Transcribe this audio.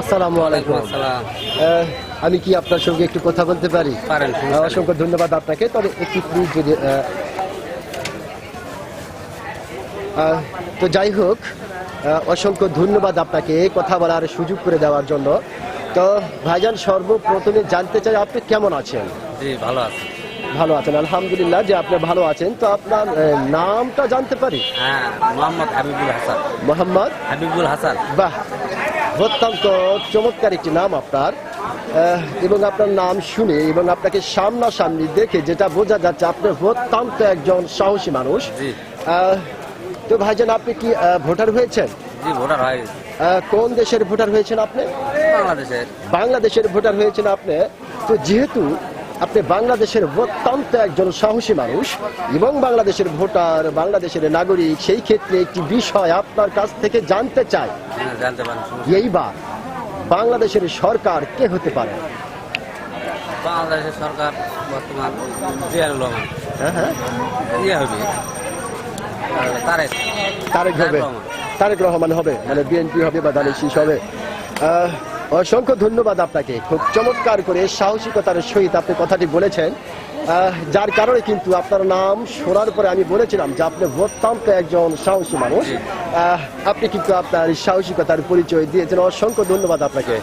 আসসালামু আলাইকুম। আমি কি আপনার সঙ্গে একটু কথা বলতে পারি। অসংখ্য ধন্যবাদ আপনাকে। তবে একটু প্লিজ যদি তো যাই হোক অসংখ্য ধন্যবাদ আপনাকে কথা বলার সুযোগ করে দেওয়ার জন্য। তো ভাইজান সর্বপ্রথমে জানতে চাই আপনি কেমন আছেন? জি ভালো আছে। ভালো আছেন আলহামদুলিল্লাহ যে আপনি ভালো আছেন। তো আপনার নামটা জানতে পারি? হ্যাঁ মোহাম্মদ হাবিবুল হাসান। মোহাম্মদ? হাবিবুল হাসান। বাহ অত্যন্ত চমৎকার একটি নাম আপনার। এবং আপনার নাম শুনে এবং আপনাকে সামনাসামনি দেখে যেটা বোঝা যাচ্ছে আপনি অত্যন্ত একজন সাহসী মানুষ। তো ভাইজান আপনি কি ভোটার হয়েছেন? হয় কোন দেশের ভোটার হয়েছেন আপনি? বাংলাদেশের। বাংলাদেশের ভোটার হয়েছেন আপনি। তো যেহেতু আপনি বাংলাদেশের অত্যন্ত একজন সাহসী মানুষ এবং বাংলাদেশের ভোটার বাংলাদেশের নাগরিক সেই ক্ষেত্রে একটি বিষয় আপনার কাছ থেকে জানতে চাই। হ্যাঁ, এইবার বাংলাদেশের সরকার কে হতে পারে। বাংলাদেশের সরকার বর্তমান হ্যাঁ হ্যাঁ। ইয়ে তারেক। হবে। রহমান। তারেক রহমান হবে মানে বিএনপি হবে বা দানের শীষ হবে। অসংখ্য ধন্যবাদ আপনাকে। খুব চমৎকার করে সাহসিকতার সহিত আপনি কথাটি বলেছেন। যার কারণে কিন্তু আপনার নাম শোনার পরে আমি বলেছিলাম যে আপনি অত্যন্ত একজন সাহসী মানুষ। আপনি কিন্তু আপনার সাহসিকতার পরিচয় দিয়েছেন। অসংখ্য ধন্যবাদ আপনাকে।